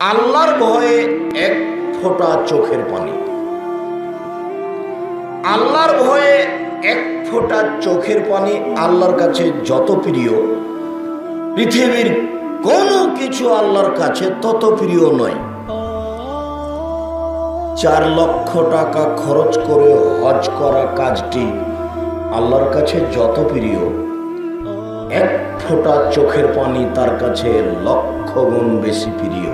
আল্লাহর ভয়ে এক ফোঁটা চোখের পানি। আল্লাহর ভয়ে এক ফোঁটা চোখের পানি আল্লাহর কাছে যত প্রিয়, পৃথিবীর কোনো কিছু আল্লাহর কাছে তত প্রিয় নয়। চার লক্ষ টাকা খরচ করে হজ করা কাজটি আল্লাহর কাছে যত প্রিয়, এক ফোঁটা চোখের পানি তার কাছে লক্ষ গুণ বেশি প্রিয়।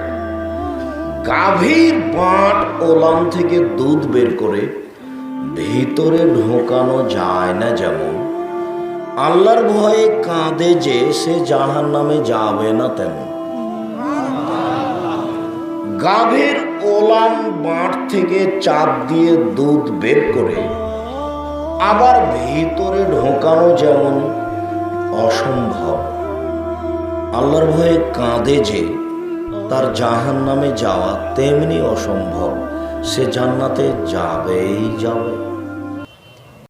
গাভীর বাঁট ওলান থেকে দুধ বের করে ভিতরে ঢোকানো যায় না যেমন। আল্লাহর ভয়ে কাঁদে যে সে জাহান নামে যাবে না তেমন। গাভীর ওলান বাঁট থেকে চাপ দিয়ে দুধ বের করে আবার ভিতরে ঢোকানো যেমন অসম্ভব। আল্লাহর ভয়ে কাঁদে যে তার জাহান নামে যাওয়া তেমনি অসম্ভব। সে জান্নাতে যাবেই যাবে।